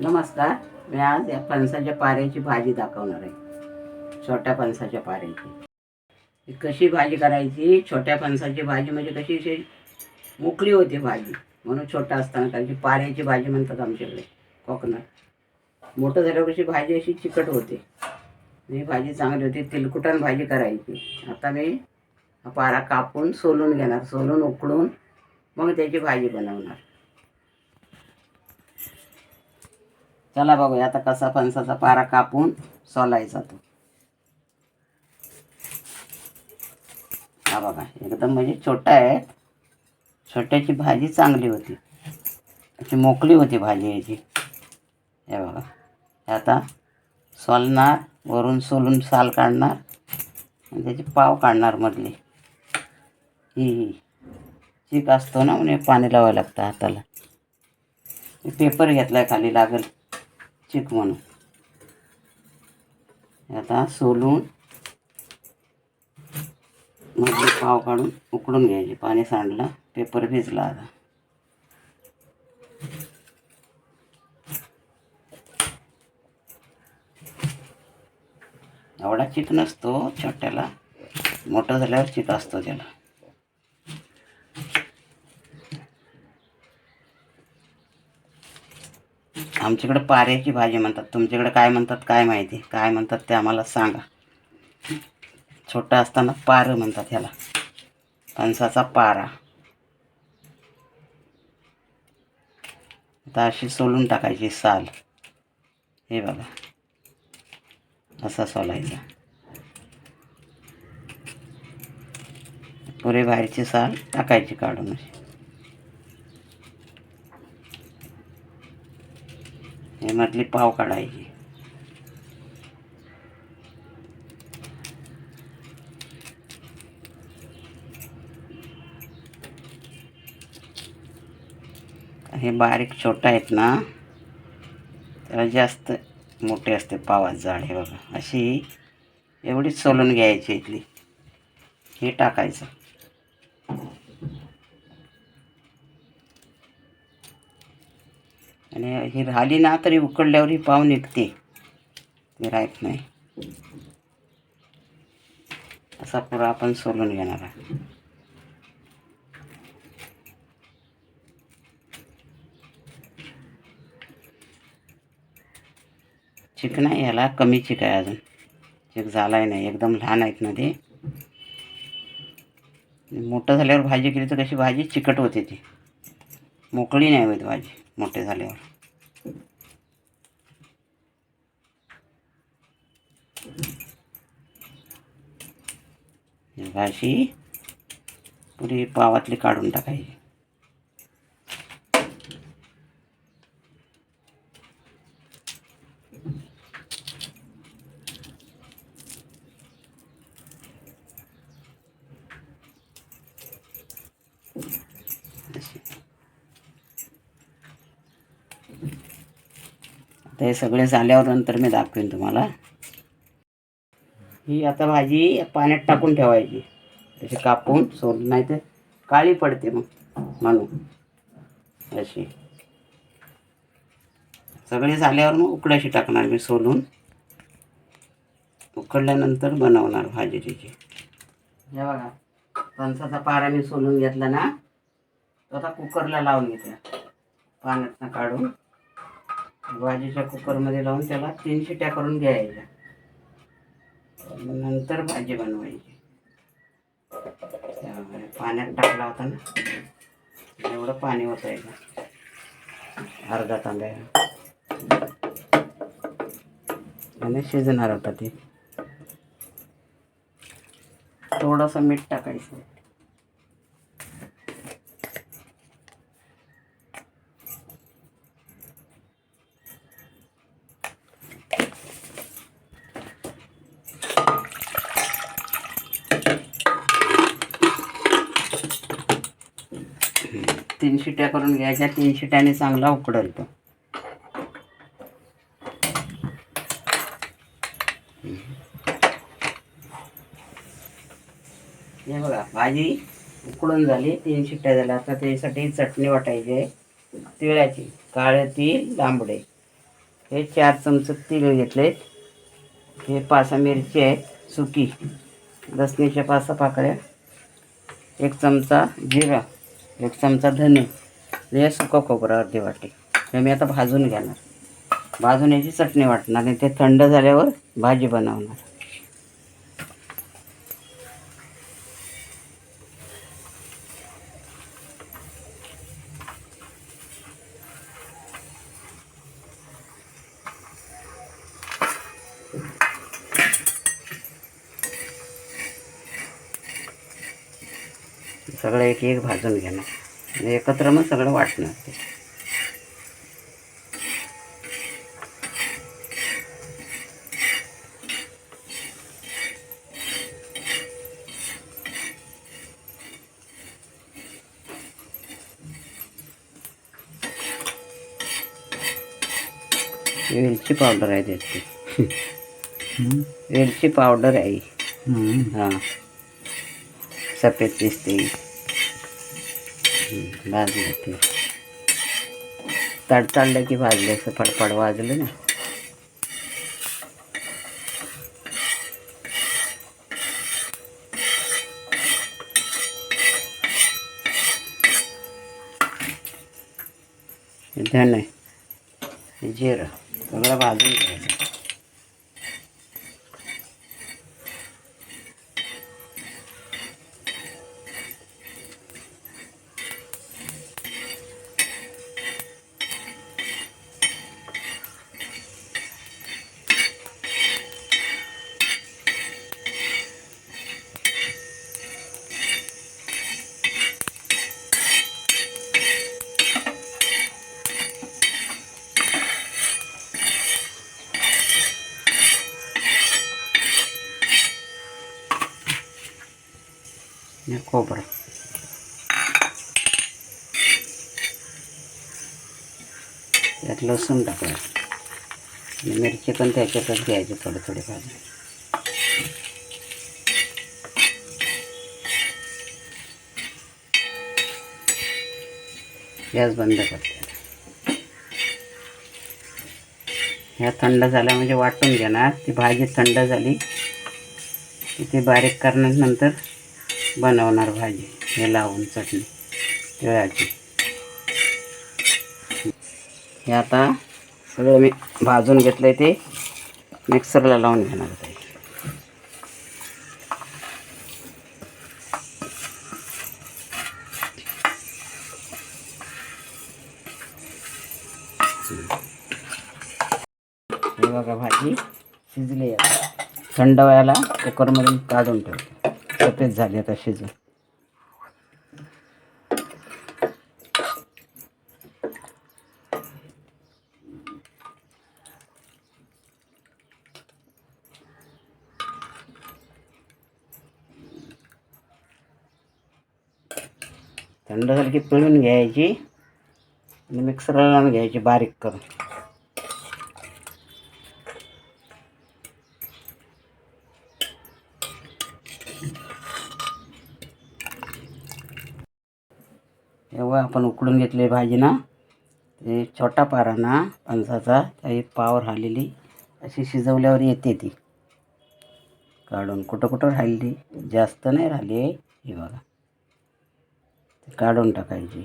नमस्कार. मी आज या फणसाच्या पाऱ्याची भाजी दाखवणार आहे. छोट्या फणसाच्या पाऱ्याची. कशी भाजी करायची? छोट्या फणसाची भाजी म्हणजे कशी अशी मोकळी होती भाजी. म्हणून छोटा असताना करायची पाऱ्याची भाजी म्हणतात आमच्याकडे कोकणात. मोठं झाल्यावर कशी भाजी अशी चिकट होते. ही भाजी चांगली होती. तिलकुटान भाजी करायची. आता मी पारा कापून सोलून घेणार. सोलून उकळून मग त्याची भाजी बनवणार. चला बघूया आता कसा फणसाचा पारा कापून सोलायचा तो. हा बघा एकदम म्हणजे छोटा आहे. छोट्याची भाजी चांगली होती. अशी मोकळी होती भाजी याची. हे बघा आता सोलणार वरून सोलून साल काढणार आणि त्याची पाव काढणार मधली. ही ही. चीक असतो ना म्हणजे पाणी लावायला लागतं हाताला. पेपर घेतला आहे खाली लागेल. चिक आता सोलून मधले पाव काढून उकडून घ्यायचे. पाणी सांडलं पेपर भिजला आता. एवढा चिक नसतो छोट्याला. मोठं झाल्यावर चिक असतो त्याला. आमच्याकडे पाऱ्याची भाजी म्हणतात. तुमच्याकडे काय म्हणतात काय माहिती? काय म्हणतात ते आम्हाला सांगा. छोटा असताना पारं म्हणतात ह्याला. फणसाचा पारा. आता अशी सोलून टाकायची साल. हे बघा. असा सोलायचा. पुरे बाहेरची साल टाकायची काढून अशी. हे मधली पाव काढायची. हे बारीक छोटा आहेत ना त्याला जास्त मोठे असते पावात जाड हे बघा. अशी एवढीच सोलून घ्यायची इथली. हे टाकायचं. आणि ही राहिली ना तरी उकडल्यावर ही पाव निघते. ते राहत नाही. असा पुरा आपण सोलून घेणार आहे चिक नाही याला कमी चिक आहे अजून. चिक झालाय नाही एकदम लहान आहेत ना ते. मोठं झाल्यावर भाजी केली तर कशी भाजी चिकट होते ती. मोकळी नाही होत भाजी मोठे झाल्यावर. अशी. भाजी पुरी पावातली काढून टाकायची. ते सगळे झाल्यावर नंतर मी दाखवेन तुम्हाला. ही आता भाजी पाण्यात टाकून ठेवायची. तशी कापून सोड नाही तर काळी पडते मग म्हणून अशी. सगळे झाल्यावर मग उकडाशी टाकणार मी सोलून. उकडल्यानंतर बनवणार भाजी त्याची हे बघा फणसाचा पारा मी सोलून घेतला ना तो आता कुकरला लावून घेते. पाण्यातनं काढून. भाजीच्या कुकरमध्ये लावून त्याला तीन शिट्या करून घ्यायच्या. नंतर भाजी बनवायची. त्यामुळे पाण्यात टाकला होता ना. एवढं पाणी होतं अर्धा तांब्या. आणि शिजणार होता ते. थोडंसं मीठ टाकायचं. तीन शिट्या करून घ्यायच्या तीन शिट्याने चांगला उकडल तो. हे बघा भाजी उकडून झाली तीन शिट्ट्या झाल्या. आता त्यासाठी चटणी वाटायची आहे तिळाची काळे तीळ लांबडे. हे चार चमचे तीळ घेतले हे पासा मिरची आहेत सुकी. लसणीच्या पाच पाकळ्या. एक चमचा जिरा. एक चमचा धने हे सुका खोबरं अर्धी वाटी. हे मी आता भाजून घेणार. भाजून याची चटणी वाटणार आणि ते थंड झाल्यावर भाजी बनवणार. सगळं एक एक भाजून घेणार. आणि एकत्र मग सगळं वाटणार ते. वेलची पावडर आहे त्याची. वेलची पावडर आहे. हां. सफेद दिसते. हं, भाजलं ते तडतडलं की भाजलं असं फडफड वाजलं ना। हे धन आहे हे जिरं सगळं भाजून घ्यायचं आणि खोबरं. त्यात लसूण टाकायचं आणि मिरची पण त्याच्यातच घ्यायची थोडे थोडे भाजी गॅस बंद करते ह्या थंड झाल्या म्हणजे वाटून घेणार ती भाजी थंड झाली ती बारीक करण्यानंतर बनवणार भाजी. हे लावून चटणी. तिळाची हे आता सगळं मी भाजून घेतलं आहे ते. मिक्सरला लावून घेणार आहे. हे बघा भाजी शिजली आहे. थंड व्हायला कुकरमधून काढून ठेवतो. सफेद झाली आता शिजून. थंड झाली की पिळून घ्यायची आणि मिक्सरला लावून घ्यायची बारीक करून. आपण उकडून घेतले भाजी ना ते छोटा पारा ना फणसाचा काही पावर राहिलेली अशी शिजवल्यावर येते ती. काढून कुठं कुठं राहिली जास्त नाही राहिली. ही बघा. काढून टाकायची.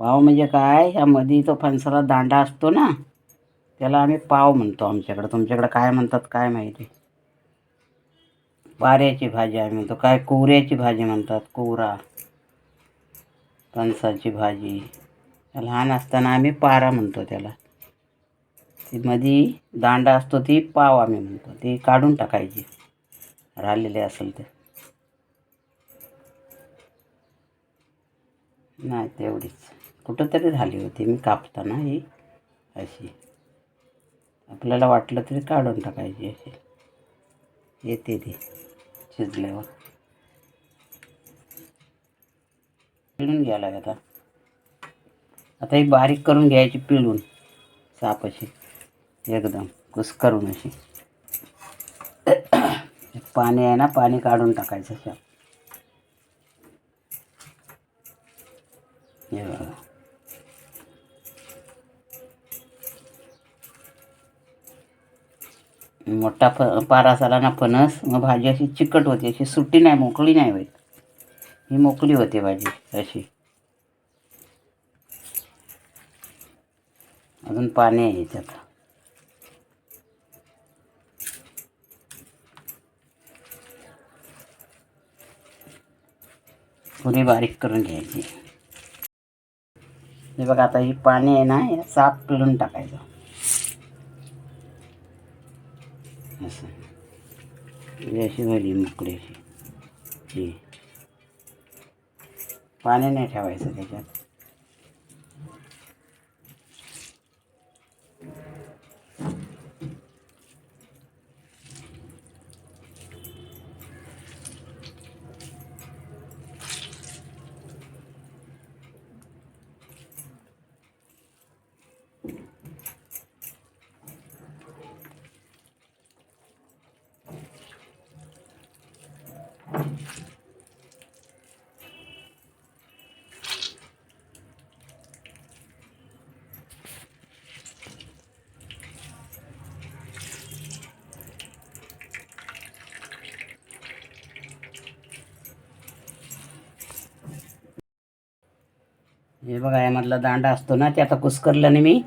पाव म्हणजे काय? ह्यामध्ये तो फणसाला दांडा असतो ना. त्याला आम्ही पाव म्हणतो आमच्याकडं. तुमच्याकडं काय म्हणतात काय माहिती? पाऱ्याची भाजी आम्ही म्हणतो. काय कोवऱ्याची भाजी म्हणतात? कोवरा. फणसाची भाजी. लहान असताना आम्ही पारा म्हणतो त्याला. ती मधी दांडा असतो ती पाव आम्ही म्हणतो. ती काढून टाकायची. राहिलेले असेल तर. नाही तेवढीच. कुठंतरी झाली होती. मी कापताना ही अशी. आपल्याला वाटलं तरी काढून टाकायची असे येते ती शिजल्यावर. पिळून घ्यावं लागेल आता. आता ही बारीक करून घ्यायची पिळून साप अशी एकदम कुसकरून अशी. पाणी आहे ना पाणी काढून टाकायचं शाप मोठा फ पारा झाला ना फणस मग भाजी अशी चिकट होते अशी सुट्टी नाही मोकळी नाही होत ही मोकळी होते भाजी अशी. अजून पाणी आहे याच्यात पुरी बारीक करून घ्यायची. हे बघा आता ही पाणी आहे ना हे साफ पिळून टाकायचं. असं म्हणजे अशी झाली मोकळी अशी. ही. पाणी नाही ठेवायचं त्याच्यात. हे बघा यामधला दांडा असतो ना ते आता कुस्करल्याने मी.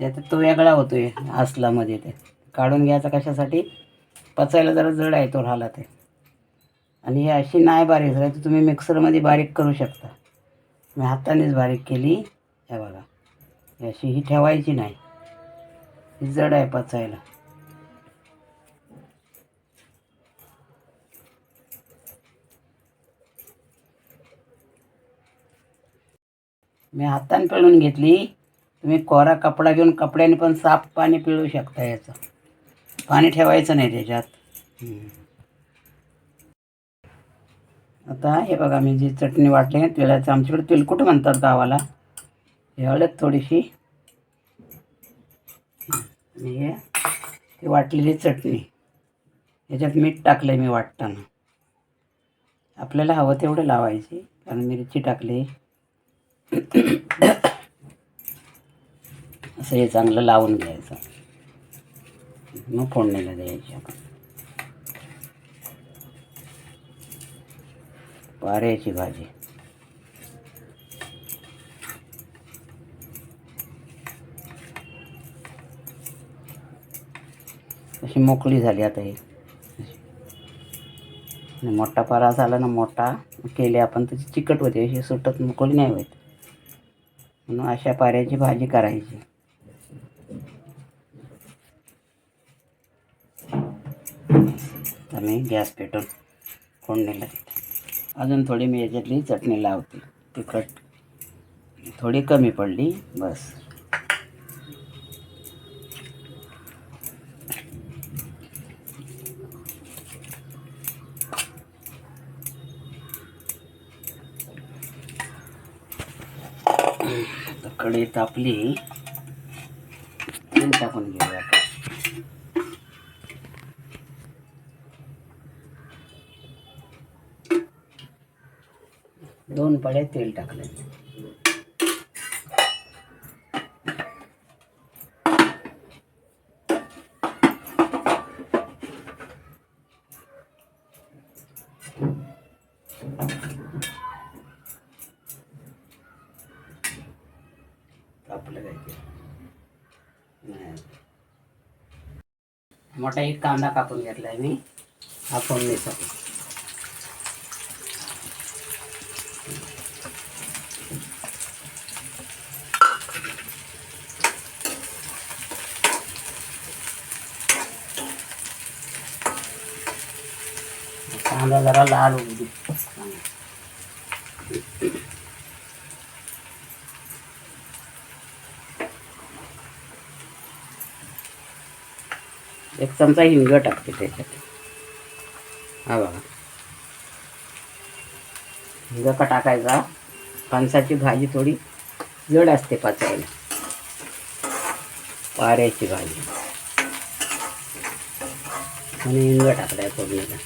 त्यात तो वेगळा होतोय आसलामध्ये ते. काढून घ्यायचा कशासाठी? पचायला जरा जड आहे तो राहिला ते. आणि ही अशी नाही बारीक झाली तर तुम्ही मिक्सरमध्ये बारीक करू शकता. मी हातानेच बारीक केली. हे बघा. अशी ही ठेवायची नाही. ही जड आहे पचायला. मी हाताने पिळून घेतली. तुम्ही कोरा कपडा घेऊन कपड्याने पण साफ पाणी पिळू शकता याचं. पाणी ठेवायचं नाही त्याच्यात. आता हे बघा मी जी चटणी वाटली ना आमच्याकडे तेलकुट म्हणतात गावाला? हे हळद थोडीशी. आणि हे ती वाटलेली चटणी. याच्यात मीठ टाकलं मी वाटताना. आपल्याला हवं तेवढं लावायची कारण मिरची टाकली. असं हे चांगलं लावून घ्यायचं. मग फोडणीला द्यायची आपण. पाऱ्याची भाजी. अशी मोकळी झाली आता ही. आणि मोठा पारा झाला ना मोठा केले आपण त्याची चिकट होते अशी सुटत मोकळी नाही होत. म्हणून अशा पाऱ्याची भाजी करायची. तर गॅस पेटून फोडणीला देते. अजून थोडी मी याच्यातली चटणी लावते. तिखट थोडी कमी पडली बस. आता कढई तापली तेल टाकून घेऊया आपण दोन तेल टाकलं मोठा एक कांदा कापून घेतलाय मी. हा फोडणीसाठी. कांदा जरा लाल होऊ दे. एक चमचा हिंग टाकते त्याच्यात. हा बघा. हिंग का टाकायचा? फणसाची भाजी थोडी जड असते पचायला पाऱ्याची भाजी. आणि हिंग टाकलाय फोडणीला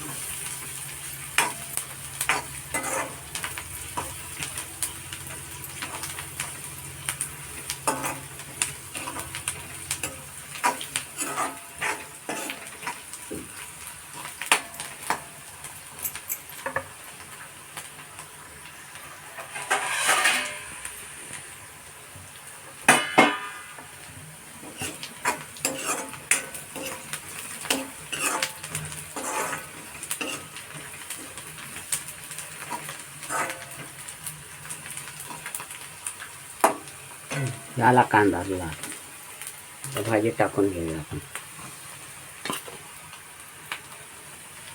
झाला कांदा लाल भाजी टाकून घेऊया आपण.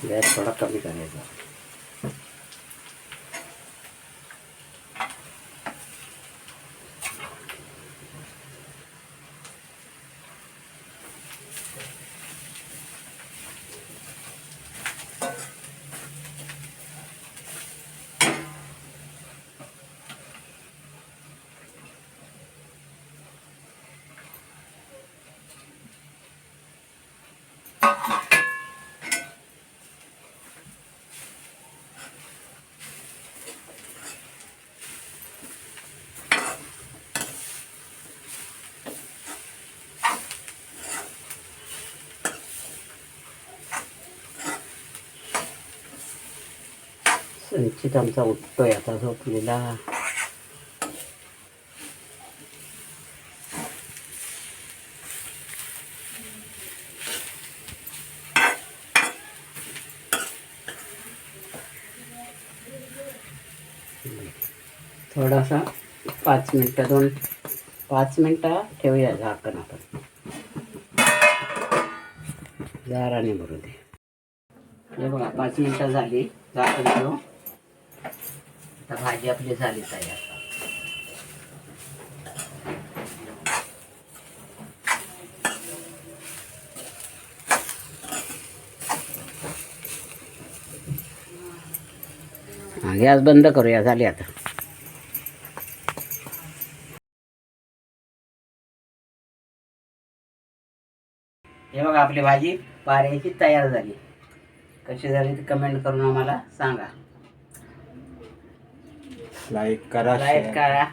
गॅस थोडा कमी करायचा. निश्चित आमचा उठतोय आता झोपलेला. थोडासा पाच मिनटं दोन पाच मिनटं ठेवूया झाकण आपण जाराने भरू दे. हे बघा पाच मिनटं झाली. झाकण ठेवू भाजी आपली झाली तयार गॅस बंद करूया झाली आता. हे बघा आपली भाजी पाऱ्याची तयार झाली. कशी झाली ती कमेंट करून आम्हाला सांगा. लाईक करा लाईक करा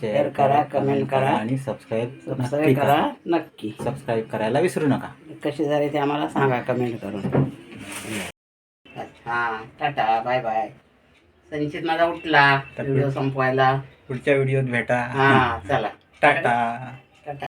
शेअर करा, comment करा. आणि सबस्क्राईब सबस्क्राईब करा नक्की. सबस्क्राईब करायला विसरू नका. कशी झाली ते आम्हाला सांगा कमेंट करून. हा टाटा बाय बाय संचित माझा उठला. तर- व्हिडिओ संपवायला. पुढच्या व्हिडिओत भेटा. हा चला. टाटा.